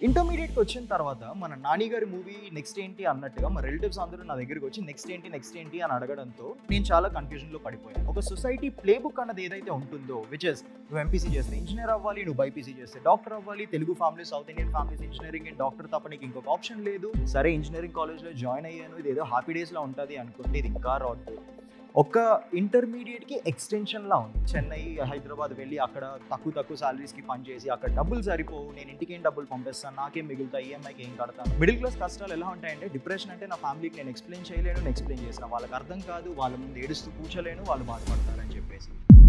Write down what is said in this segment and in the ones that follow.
ఇంటర్మీడియట్కి వచ్చిన తర్వాత మన నానిగారి మూవీ నెక్స్ట్ ఏంటి అన్నట్టుగా మా రిలేటివ్స్ అందరూ నా దగ్గరికి వచ్చి నెక్స్ట్ ఏంటి నెక్స్ట్ ఏంటి? అని అడగడంతో నేను చాలా కన్ఫ్యూజన్లో పడిపోయాను. ఒక సొసైటీ ప్లే బుక్ అన్నది ఏదైతే ఉంటుందో విచ్ ఇస్ నువ్వు ఎంపీసీ చేస్తే ఇంజనీర్ అవ్వాలి నువ్వు బైపీసీ చేస్తే డాక్టర్ అవ్వాలి Telugu family south Indian families engineering and doctor తప్ప నీకు ఇంకొక ఆప్షన్ లేదు. సరే ఇంజనీరింగ్ కాలేజ్లో జాయిన్ అయ్యాను ఇది ఏదో హ్యాపీ డేస్లో ఉంటుంది అనుకుంటే ఇది ఇంకా రాదు. ఒక ఇంటర్మీడియట్కి ఎక్స్టెన్షన్లా ఉంది. చెన్నై హైదరాబాద్ వెళ్ళి అక్కడ తక్కువ తక్కువ సాలరీస్కి పనిచేసి అక్కడ డబ్బులు సరిపోవు. నేను ఇంటికి ఏం డబ్బులు పంపిస్తాను? నాకేం మిగులుతాయి? ఈఎంఐకి ఏం కడతాను? మిడిల్ క్లాస్ కష్టాలు ఎలా ఉంటాయంటే డిప్రెషన్ అంటే నా ఫ్యామిలీకి నేను ఎక్స్ప్లెయిన్ చేయలేను నేను ఎక్స్ప్లెయిన్ చేసిన వాళ్ళకి అర్థం కాదు. వాళ్ళ ముందు ఏడుస్తూ కూర్చోలేను. వాళ్ళు బాధపడతారని చెప్పేసి.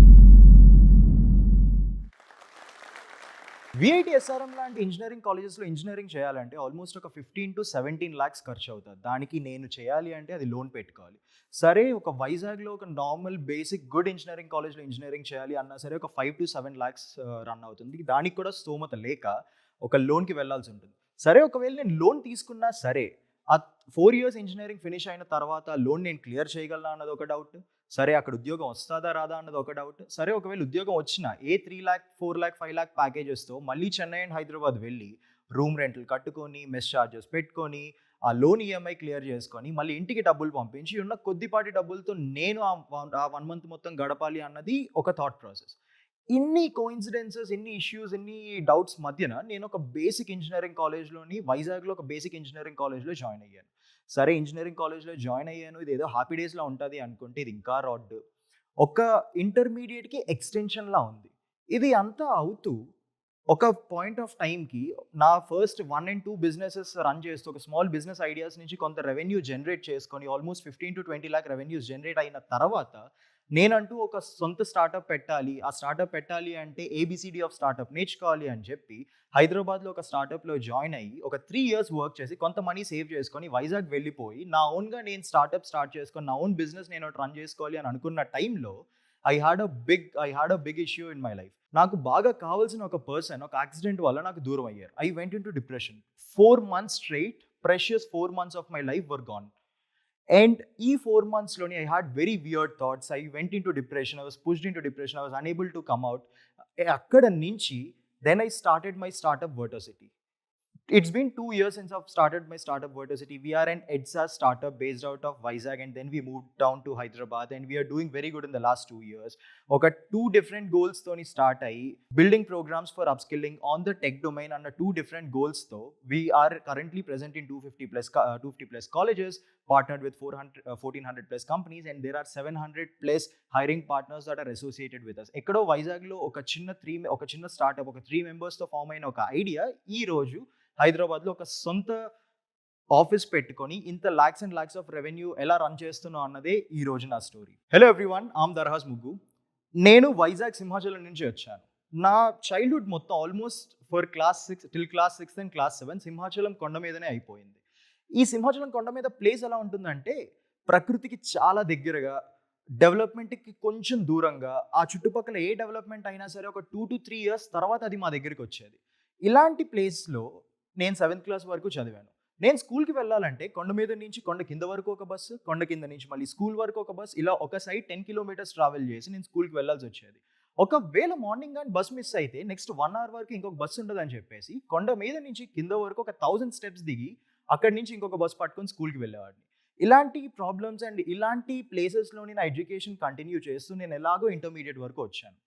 విఐటి ఎస్ఆర్ఎం లాంటి ఇంజనీరింగ్ కాలేజెస్లో ఇంజనీరింగ్ చేయాలంటే ఆల్మోస్ట్ ఒక ఫిఫ్టీన్ టు సెవెంటీన్ ల్యాక్స్ ఖర్చు అవుతుంది. దానికి నేను చేయాలి అంటే అది లోన్ పెట్టుకోవాలి. సరే ఒక వైజాగ్లో ఒక నార్మల్ బేసిక్ గుడ్ ఇంజనీరింగ్ కాలేజ్లో ఇంజనీరింగ్ చేయాలి అన్నా సరే ఒక five to seven lakhs run అవుతుంది. దానికి కూడా స్తోమత లేక ఒక లోన్కి వెళ్ళాల్సి ఉంటుంది. సరే ఒకవేళ నేను లోన్ తీసుకున్నా సరే ఆ ఫోర్ ఇయర్స్ ఇంజనీరింగ్ ఫినిష్ అయిన తర్వాత లోన్ నేను క్లియర్ చేయగలనా అన్నది ఒక డౌట్ సరే అక్కడ ఉద్యోగం వస్తుందా రాదా అన్నది ఒక డౌట్ సరే ఒకవేళ ఉద్యోగం వచ్చినా ఏ three lakh four lakh five lakh ప్యాకేజెస్తో మళ్ళీ చెన్నై అండ్ హైదరాబాద్ వెళ్ళి రూమ్ రెంట్లు కట్టుకొని మెస్ ఛార్జెస్ పెట్టుకొని ఆ లోన్ ఈఎంఐ క్లియర్ చేసుకొని మళ్ళీ ఇంటికి డబ్బులు పంపించి ఉన్న కొద్దిపాటి డబ్బులతో నేను ఆ వన్ మంత్ మొత్తం గడపాలి అన్నది ఒక థాట్ ప్రాసెస్ ఇన్ని కోయిన్సిడెన్సెస్ ఇన్ని ఇష్యూస్ ఇన్ని డౌట్స్ మధ్యన నేను ఒక బేసిక్ ఇంజనీరింగ్ కాలేజ్లోని వైజాగ్లో ఒక బేసిక్ ఇంజనీరింగ్ కాలేజ్లో జాయిన్ అయ్యాను. సరే ఇంజనీరింగ్ కాలేజ్లో జాయిన్ అయ్యాను. ఇది ఏదో హ్యాపీ డేస్లో ఉంటుంది అనుకుంటే ఇది ఇంకా రాడ్ ఒక ఇంటర్మీడియట్కి ఎక్స్టెన్షన్లా ఉంది. ఇది అంతా అవుతూ ఒక పాయింట్ ఆఫ్ టైంకి నా first one and two businesses run చేస్తూ ఒక స్మాల్ బిజినెస్ ఐడియాస్ నుంచి కొంత రెవెన్యూ జనరేట్ చేసుకొని almost fifteen to twenty lakh revenues generate అయిన తర్వాత నేనంటూ ఒక సొంత స్టార్టప్ పెట్టాలి. ఆ స్టార్టప్ పెట్టాలి అంటే ఏబిసిడి ఆఫ్ స్టార్టప్ నేర్చుకోవాలి అని చెప్పి హైదరాబాద్లో ఒక స్టార్టప్లో జాయిన్ అయ్యి ఒక త్రీ ఇయర్స్ వర్క్ చేసి కొంత మనీ సేవ్ చేసుకొని వైజాగ్ వెళ్ళిపోయి నా ఓన్గా నేను స్టార్టప్ స్టార్ట్ చేసుకొని నా ఓన్ బిజినెస్ నేను రన్ చేసుకోవాలి అని అనుకున్న టైంలో I had a big I had a big issue in my life నాకు బాగా కావాల్సిన ఒక పర్సన్ ఒక యాక్సిడెంట్ వల్ల నాకు దూరం అయ్యారు. I went into depression four months straight precious four months of my life were gone and ఈ four మంత్స్లోని I had very weird thoughts I went into depression I was pushed into depression I was unable to come out అక్కడ నుంచి then I started my startup Vertosity it's been two years since I've started my startup Verticity. We are an EDSA startup based out of Vizag, and then we moved down to Hyderabad, and we are doing very good in the last two years. ఒక two different గోల్స్తోని start అయ్యి building programmes for upskilling on the tech domain అన్న two different గోల్స్తో we are currently present in two fifty plus two fifty plus colleges partnered with 400 uh, 1400 plus companies and there are 700 plus hiring partners that are associated with us ఎక్కడో వైజాగ్లో ఒక చిన్న three ఒక చిన్న startup ఒక three మెంబర్స్తో form అయిన ఒక ఐడియా ఈ రోజు హైదరాబాద్లో ఒక సొంత ఆఫీస్ పెట్టుకొని ఇంత lakhs and lakhs of revenue ఎలా రన్ చేస్తున్నావు అన్నదే ఈ రోజు నా story. Hello everyone am Darhas Muggu నేను వైజాగ్ సింహాచలం నుంచి వచ్చాను. నా చైల్డ్హుడ్ మొత్తం almost for class six till class six and class seven Simhachalam కొండ మీదనే అయిపోయింది. ఈ సింహాచలం కొండ మీద ప్లేస్ ఎలా ఉంటుందంటే ప్రకృతికి చాలా దగ్గరగా డెవలప్మెంట్కి కొంచెం దూరంగా ఆ చుట్టుపక్కల ఏ డెవలప్మెంట్ అయినా సరే ఒక టూ టు త్రీ ఇయర్స్ తర్వాత అది మా దగ్గరికి వచ్చేది. ఇలాంటి ప్లేస్లో నేను సెవెంత్ క్లాస్ వరకు చదివాను. నేను స్కూల్కి వెళ్ళాలంటే కొండ మీద నుంచి కొండ కింద వరకు ఒక బస్సు కొండ కింద నుంచి మళ్ళీ స్కూల్ వరకు ఒక బస్సు ఇలా ఒక సైడ్ టెన్ కిలోమీటర్స్ ట్రావెల్ చేసి నేను స్కూల్కి వెళ్ళాల్సి వచ్చేది. ఒకవేళ మార్నింగ్ కానీ బస్ మిస్ అయితే నెక్స్ట్ వన్ అవర్ వరకు ఇంకొక బస్సు ఉండదని చెప్పేసి కొండ మీద నుంచి కింద వరకు ఒక థౌజండ్ స్టెప్స్ దిగి అక్కడి నుంచి ఇంకొక బస్సు పట్టుకొని స్కూల్కి వెళ్ళేవాడిని. ఇలాంటి ప్రాబ్లమ్స్ అండ్ ఇలాంటి ప్లేసెస్లోని నా ఎడ్యుకేషన్ కంటిన్యూ చేస్తూ నేను ఎలాగో ఇంటర్మీడియట్ వరకు వచ్చాను.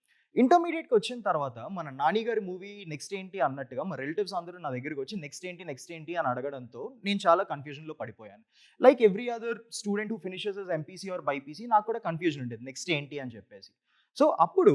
ఇంటర్మీడియట్కి వచ్చిన తర్వాత మన నానిగారి మూవీ నెక్స్ట్ ఏంటి అన్నట్టుగా మా రిలేటివ్స్ అందరూ నా దగ్గరికి వచ్చి నెక్స్ట్ ఏంటి నెక్స్ట్ ఏంటి అని అడగడంతో నేను చాలా కన్ఫ్యూజన్లో పడిపోయాను. Like every other student who finishes S MPC or BiPC నాకు కూడా కన్ఫ్యూజన్ ఉండేది నెక్స్ట్ ఏంటి అని చెప్పేసి. సో అప్పుడు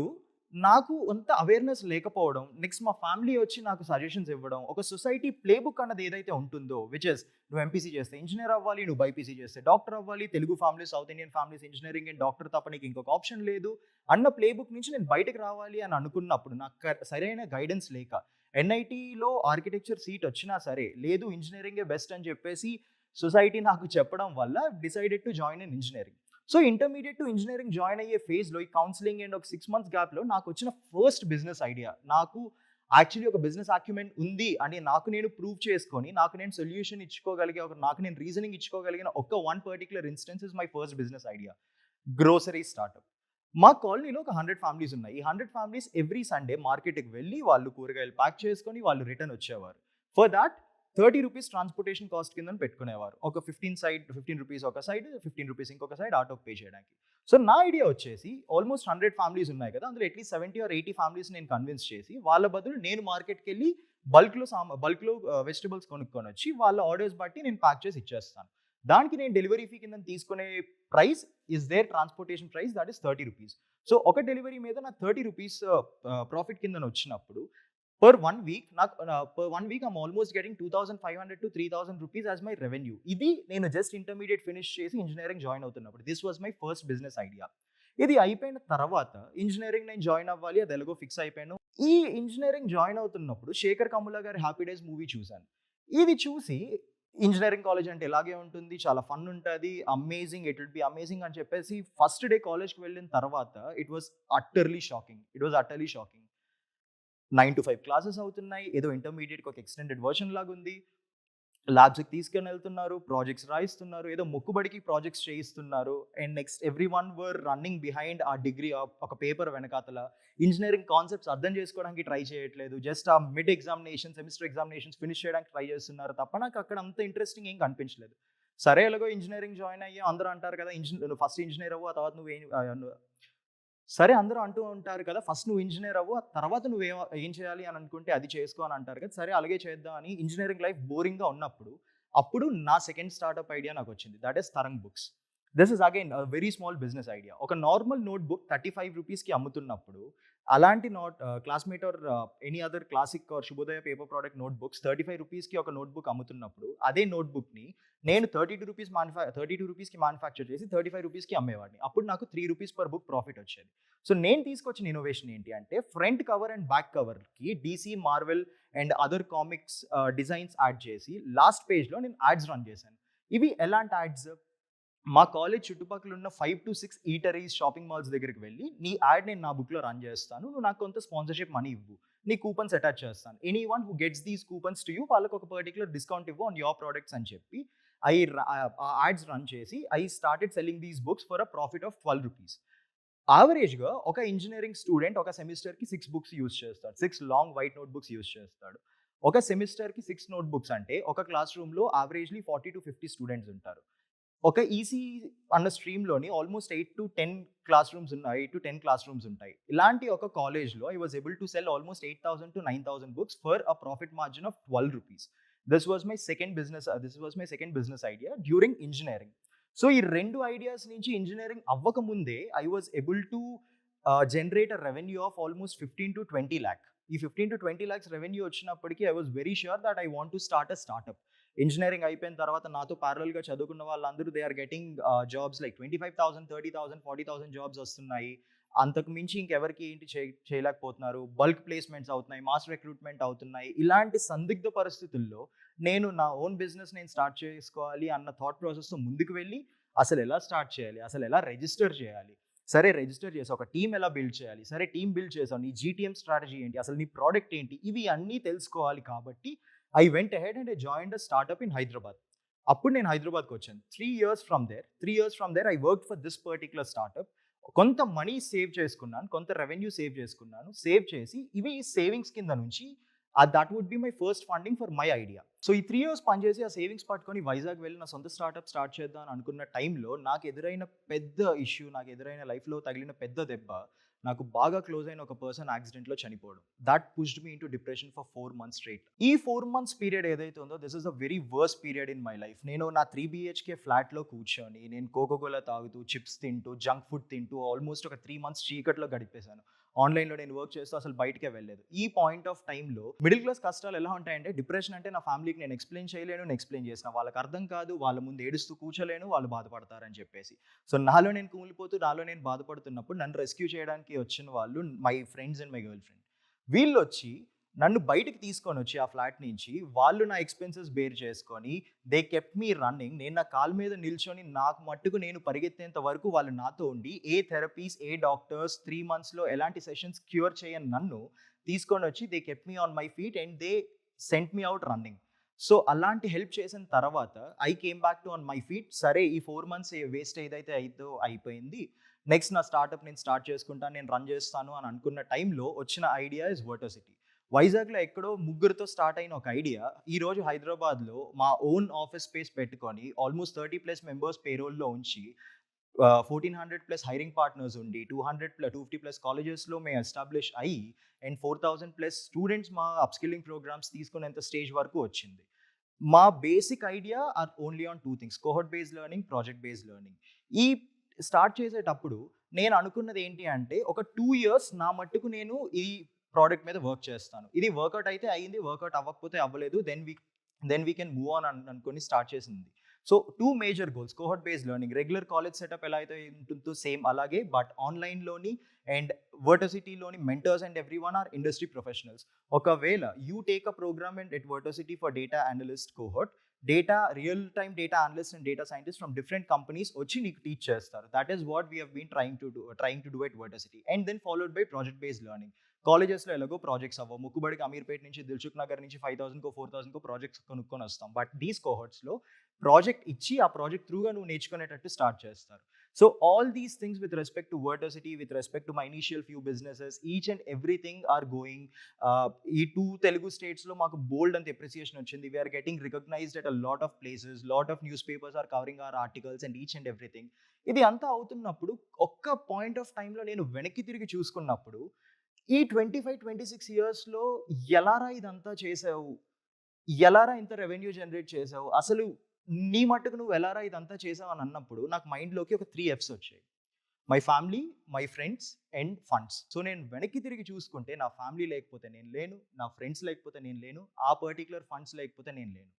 నాకు అంత అవేర్నెస్ లేకపోవడం నెక్స్ట్ మా ఫ్యామిలీ వచ్చి నాకు సజెషన్స్ ఇవ్వడం ఒక సొసైటీ ప్లేబుక్ అన్నది ఏదైతే ఉంటుందో విచ్ ఇస్ నువ్వు ఎంపీసీ చేస్తే ఇంజనీర్ అవ్వాలి నువ్వు బైపీసీ చేస్తే డాక్టర్ అవ్వాలి Telugu family south Indian families engineering and doctor తప్ప నీకు ఇంకొక ఆప్షన్ లేదు అన్న ప్లేబుక్ నుంచి నేను బయటకు రావాలి అని అనుకున్నప్పుడు నాకు సరైన గైడెన్స్ లేక ఎన్ఐటీలో ఆర్కిటెక్చర్ సీట్ వచ్చినా సరే లేదు ఇంజనీరింగే బెస్ట్ అని చెప్పేసి సొసైటీ నాకు చెప్పడం వల్ల decided to join in engineering so intermediate to engineering join అయ్యే ఫేజ్లో ఈ కౌన్సిలింగ్ అండ్ ఒక సిక్స్ మంత్స్ గ్యాప్లో నాకు వచ్చిన ఫస్ట్ బిజినెస్ ఐడియా నాకు యాక్చువల్లీ ఒక బిజినెస్ ఆక్యుమెంట్ ఉంది అని నాకు నేను ప్రూవ్ చేసుకొని నాకు నేను సొల్యూషన్ ఇచ్చుకోగలిగే ఒక నాకు నేను రీజనింగ్ ఇచ్చుకోగలిగిన ఒక one particular instance is my first business idea grocery startup మా కాలనీలో ఒక హండ్రెడ్ ఫ్యామిలీస్ ఉన్నాయి. ఈ హండ్రెడ్ ఫ్యామిలీస్ ఎవ్రీ సండే మార్కెట్కి వెళ్ళి వాళ్ళు కూరగాయలు ప్యాక్ చేసుకొని వాళ్ళు రిటర్న్ వచ్చేవారు. For that thirty rupees transportation cost కింద పెట్టుకునేవారు. ఒక ఫిఫ్టీన్ సైడ్ ఫిఫ్టీన్ రూపీస్ ఒక సైడ్ ఫిఫ్టీన్ రూపీస్ ఇంకొక సైడ్ ఆటో పే చేయడానికి. సో నా ఐడియా వచ్చేసి ఆల్మోస్ట్ హండ్రెడ్ ఫ్యామిలీస్ ఉన్నాయి కదా అందులో at least seventy or eighty families నేను కన్విన్స్ చేసి వాళ్ళ బదులు నేను మార్కెట్కి వెళ్ళి బల్క్లో సామా బల్క్లో వెజిటబుల్స్ కొనుక్కొని వచ్చి వాళ్ళ ఆర్డర్స్ బట్టి నేను ప్యాక్ చేసి ఇచ్చేస్తాను. దానికి నేను డెలివరీ ఫీ కింద తీసుకునే price is their transportation price that is thirty rupees. So ఒక డెలివరీ మీద నాకు థర్టీ రూపీస్ ప్రాఫిట్ కింద వచ్చినప్పుడు పర్ వన్ వీక్ నాకు per one week I'm almost getting two thousand five hundred to three thousand rupees as my revenue ఇది నేను just intermediate finish చేసి engineering join అవుతున్నప్పుడు. This was my first business idea ఇది అయిపోయిన తర్వాత engineering నేను join అవ్వాలి అది ఎలాగో ఫిక్స్ అయిపోయాను. ఈ ఇంజనీరింగ్ జాయిన్ అవుతున్నప్పుడు శేఖర్ కమ్ముల గారి హ్యాపీ డేస్ మూవీ చూశాను. ఇది చూసి ఇంజనీరింగ్ కాలేజ్ అంటే ఇలాగే ఉంటుంది చాలా ఫన్ ఉంటుంది amazing it will be amazing అని చెప్పేసి ఫస్ట్ డే కాలేజ్కి వెళ్ళిన తర్వాత it was utterly shocking it was utterly shocking nine to five classes అవుతున్నాయి. ఏదో ఇంటర్మీడియట్కి ఒక ఎక్స్టెండెడ్ వర్షన్ లాగా ఉంది. ల్యాబ్స్కి తీసుకొని వెళ్తున్నారు ప్రాజెక్ట్స్ రాయిస్తున్నారు ఏదో మొక్కుబడికి ప్రాజెక్ట్స్ చేయిస్తున్నారు. And next everyone were running behind ఆ డిగ్రీ ఒక పేపర్ వెనకాతల. ఇంజనీరింగ్ కాన్సెప్ట్స్ అర్థం చేసుకోవడానికి ట్రై చేయట్లేదు. జస్ట్ ఆ mid examination semester examinations finish చేయడానికి ట్రై చేస్తున్నారు తప్ప నాకు అక్కడ అంత ఇంట్రెస్టింగ్ ఏం కనిపించలేదు. సరే ఎలాగో ఇంజనీరింగ్ జాయిన్ అయ్యి అందరూ అంటారు కదా ఇంజనీర్ ఫస్ట్ ఇంజనీర్ అవ్వు ఆ తర్వాత నువ్వు నువ్వు- సరే అందరూ అంటూ ఉంటారు కదా ఫస్ట్ నువ్వు ఇంజనీర్ అవ్వు ఆ తర్వాత నువ్వు ఏం ఏం చేయాలి అని అనుకుంటే అది చేసుకో అని అంటారు కదా సరే అలాగే చేద్దాం అని ఇంజనీరింగ్ లైఫ్ బోరింగ్గా ఉన్నప్పుడు అప్పుడు నా సెకండ్ స్టార్ట్అప్ ఐడియా నాకు వచ్చింది. That is Tarang books. This is again very small business idea ఒక normal notebook thirty five రూపీస్కి అమ్ముతున్నప్పుడు అలాంటి note Classmate or any other classic or Shubhodaya paper product notebooks thirty five రూపీస్కి ఒక notebook అమ్ముతున్నప్పుడు అదే నోట్బుక్ని నేను థర్టీ టూ రూపీస్ మాన్ఫా థర్టీ టూ రూపీస్కి మ్యానుఫ్యాక్చర్ చేసి థర్టీ ఫైవ్ రూపీస్కి అమ్మేవాడిని. అప్పుడు నాకు three rupees per book profit వచ్చేది. సో నేను తీసుకొచ్చిన ఇన్నోవేషన్ ఏంటి అంటే front cover and back కవర్కి DC Marvel and other comics designs add చేసి లాస్ట్ పేజ్లో నేను యాడ్స్ రన్ చేశాను. ఇవి ఎలాంటి యాడ్స్ మా కాలేజ్ చుట్టుపక్కల ఉన్న five to six eateries shopping malls దగ్గరికి వెళ్ళి నీ యాడ్ నేను నా బుక్లో రన్ చేస్తాను నువ్వు నాకు కొంత స్పాన్సర్షిప్ మనీ ఇవ్వు నీ కూపన్స్ అటాచ్ చేస్తాను. Anyone who gets these coupons to you వాళ్ళకి ఒక పర్టికులర్ డిస్కౌంట్ ఇవ్వు ఆన్ యువర్ ప్రోడక్ట్స్ అని చెప్పి ఐ యాడ్స్ రన్ చేసి I started selling these books for a profit of twelve rupees యావరేజ్గా ఒక ఇంజనీరింగ్ స్టూడెంట్ ఒక సెమిస్టర్కి సిక్స్ బుక్స్ యూస్ చేస్తాడు. Six long white notebooks use చేస్తాడు. ఒక సెమిస్టర్కి సిక్స్ నోట్ బుక్స్ అంటే ఒక క్లాస్ రూమ్లో averagely forty to fifty students ఉంటారు. ఒక ఈసీ అన్న స్ట్రీమ్లోని almost eight to ten class rooms ఉన్నాయి eight to ten class rooms ఉంటాయి. ఇలాంటి ఒక కాలేజ్లో I was able to sell almost eight thousand to nine thousand books for a profit margin of twelve rupees this was my second business this was my second business idea during engineering so ఈ రెండు ideas నుంచి engineering అవ్వక ముందే I was able to generate a revenue of almost fifteen to twenty lakh ఈ fifteen to twenty lakhs revenue వచ్చినప్పటికీ I was very sure that I want to start a startup engineering అయిపోయిన తర్వాత నాతో ప్యారల్గా చదువుకున్న వాళ్ళందరూ they are getting jobs like twenty five thousand thirty thousand forty thousand jobs వస్తున్నాయి. అంతకు మించి ఇంకెవరికి ఏంటి చే- చేయలేకపోతున్నారు? బల్క్ ప్లేస్మెంట్స్ అవుతున్నాయి మాస్ రిక్రూట్మెంట్ అవుతున్నాయి. ఇలాంటి సందిగ్ధ పరిస్థితుల్లో నేను నా ఓన్ బిజినెస్ నేను స్టార్ట్ చేసుకోవాలి అన్న థాట్ ప్రాసెస్తో ముందుకు వెళ్ళి అసలు ఎలా స్టార్ట్ చేయాలి? అసలు ఎలా రిజిస్టర్ చేయాలి? సరే రిజిస్టర్ చేసి ఒక టీం ఎలా బిల్డ్ చేయాలి? సరే టీం బిల్డ్ చేసావు. నీ జీటీఎం స్ట్రాటజీ ఏంటి? అసలు నీ ప్రోడక్ట్ ఏంటి? ఇవి అన్నీ తెలుసుకోవాలి కాబట్టి I went ahead and I join a startup in Hyderabad అప్పుడు నేను హైదరాబాద్కి వచ్చాను. Three years from there three years from there I work for this particular startup కొంత మనీ సేవ్ చేసుకున్నాను కొంత రెవెన్యూ సేవ్ చేసుకున్నాను సేవ్ చేసి ఇవి సేవింగ్స్ కింద నుంచి that would be my first funding for my idea so ఈ త్రీ ఇయర్స్ పనిచేసి ఆ సేవింగ్స్ పట్టుకొని వైజాగ్ వెళ్ళి నా సొంత స్టార్ట్అప్ స్టార్ట్ చేద్దాం అనుకున్న టైంలో నాకు ఎదురైన పెద్ద ఇష్యూ నాకు ఎదురైన లైఫ్లో తగిలిన పెద్ద దెబ్బ నాకు బాగా క్లోజ్ అయిన ఒక పర్సన్ యాక్సిడెంట్లో చనిపోవడం. That pushed me into depression for four months straight ఈ ఫోర్ మంత్స్ పీరియడ్ ఏదైతే ఉందో this is a very worse period in my life నేను నా త్రీ బిహెచ్కే ఫ్లాట్లో కూర్చొని నేను కోకోకోలా తాగుతూ చిప్స్ తింటూ జంక్ ఫుడ్ తింటూ ఆల్మోస్ట్ ఒక త్రీ మంత్స్ చీకట్లో గడిపేశాను. ఆన్లైన్లో నేను వర్క్ చేస్తూ అసలు బయటకే వెళ్ళలేదు. ఈ పాయింట్ ఆఫ్ టైంలో మిడిల్ క్లాస్ కష్టాలు ఎలా ఉంటాయంటే డిప్రెషన్ అంటే నా ఫ్యామిలీకి నేను ఎక్స్ప్లెయిన్ చేయలేను నేను ఎక్స్ప్లెయిన్ చేసిన. వాళ్ళకి అర్థం కాదు వాళ్ళ ముందు ఏడుస్తూ కూర్చోలేను వాళ్ళు బాధపడతారని చెప్పేసి. సో నాలో నేను కూలిపోతూ నాలో నేను బాధపడుతున్నప్పుడు నన్ను రెస్క్యూ చేయడానికి వచ్చిన వాళ్ళు my friends and my girlfriend. వీళ్ళు వచ్చి నన్ను బయటకు తీసుకొని వచ్చి ఆ ఫ్లాట్ నుంచి వాళ్ళు నా ఎక్స్పెన్సెస్ బేర్ చేసుకొని దే కెప్ మీ రన్నింగ్. నేను నా కాల్ మీద నిల్చొని నాకు మట్టుకు నేను పరిగెత్తేంత వరకు వాళ్ళు నాతో ఉండి ఏ థెరపీస్ ఏ డాక్టర్స్ త్రీ మంత్స్లో ఎలాంటి సెషన్స్ క్యూర్ చేయని నన్ను తీసుకొని వచ్చి they kept me on my feet and they sent me out running. So అలాంటి హెల్ప్ చేసిన తర్వాత I came back to on my feet. సరే ఈ ఫోర్ మంత్స్ వేస్ట్ ఏదైతే అయితే అయిపోయింది. నెక్స్ట్ నా స్టార్ట్అప్ నేను స్టార్ట్ చేసుకుంటాను నేను రన్ చేస్తాను అని అనుకున్న టైంలో వచ్చిన ఐడియా ఇస్ వర్టోసిటీ వైజాగ్లో ఎక్కడో ముగ్గురితో స్టార్ట్ అయిన ఒక ఐడియా ఈరోజు హైదరాబాద్లో మా ఓన్ ఆఫీస్ స్పేస్ పెట్టుకొని ఆల్మోస్ట్ థర్టీ ప్లస్ మెంబర్స్ పేరోల్లో ఉంచి fourteen hundred plus hiring partners ఉండి two hundred plus two fifty plus కాలేజెస్లో మేము ఎస్టాబ్లిష్ అయ్యి and four thousand plus students మా అప్స్కిల్లింగ్ ప్రోగ్రామ్స్ తీసుకునేంత స్టేజ్ వరకు వచ్చింది. మా basic idea are only on two things cohort based learning project based learning. ఈ స్టార్ట్ చేసేటప్పుడు నేను అనుకున్నది ఏంటి అంటే ఒక టూ ఇయర్స్ నా మట్టుకు నేను ఈ ప్రోడక్ట్ మీద వర్క్ చేస్తాను. ఇది వర్కౌట్ అయితే అయింది వర్కౌట్ అవ్వకపోతే అవ్వలేదు then we then we can move on అనుకొని స్టార్ట్ చేసింది. So two major goals cohort based learning regular college setup ఎలా అయితే ఉంటుందో సేమ్ అలాగే బట్ ఆన్లైన్లోని and వర్టోసిటీలోని mentors and every one are industry professionals ఒకవేళ you take a program and at Vertosity for data analyst cohort data real time data analyst and data scientist from different companies వచ్చి నీకు teach చేస్తారు. That is what we been trying to do trying to do at Vertosity and then followed by project based learning కాలేజెస్లో ఎలాగో projects అవ్వవు. ముక్కుబడికి అమీర్పేట నుంచి దిల్చుక్ నగర్ నుంచి five థౌసండ్కో four థౌసండ్కో ప్రాజెక్ట్స్ కొనుక్కొని వస్తాం బట్ దీస్ కోహర్ట్స్లో ప్రాజెక్ట్ ఇచ్చి ఆ ప్రాజెక్ట్ త్రూగా నువ్వు నేర్చుకునేటట్టు స్టార్ట్ చేస్తారు. So all these things with respect to Vertosity with respect to my initial few businesses each and everything are going ఈ టూ తెలుగు స్టేట్స్లో మాకు బోల్డ్ అంత ఎప్రిసియేషన్ వచ్చింది. We are getting recognized at a lot of places lot of news papers are covering our articles and each and everything ఇది అంతా అవుతున్నప్పుడు ఒక్క పాయింట్ ఆఫ్ టైంలో నేను వెనక్కి తిరిగి చూసుకున్నప్పుడు ఈ ట్వంటీ ఫైవ్ ట్వంటీ సిక్స్ ఇయర్స్లో ఎలారా ఇదంతా చేసావు? ఎలారా ఇంత రెవెన్యూ జనరేట్ చేసావు? అసలు నీ మట్టుకు నువ్వు ఎలారా ఇదంతా చేసావు అని అన్నప్పుడు నాకు మైండ్లోకి ఒక త్రీ ఎఫ్స్ వచ్చాయి. My family my friends and funds. So నేను వెనక్కి తిరిగి చూసుకుంటే నా ఫ్యామిలీ లేకపోతే నేను లేను నా ఫ్రెండ్స్ లేకపోతే నేను లేను ఆ పర్టికులర్ ఫండ్స్ లేకపోతే నేను లేను.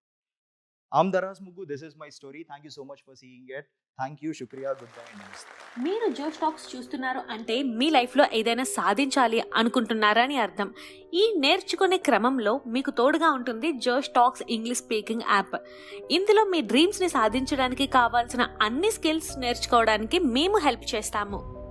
ఆమ్ దరాస్ ముగ్గు this is my story thank you so much for seeing it thank you శుక్రియా good bye నమస్తే మీరు జో టాక్స్ చూస్తున్నారు అంటే మీ లైఫ్లో ఏదైనా సాధించాలి అనుకుంటున్నారని అర్థం. ఈ నేర్చుకునే క్రమంలో మీకు తోడుగా ఉంటుంది Josh Talks English speaking app. ఇందులో మీ డ్రీమ్స్ని సాధించడానికి కావాల్సిన అన్ని స్కిల్స్ నేర్చుకోవడానికి మేము హెల్ప్ చేస్తాము.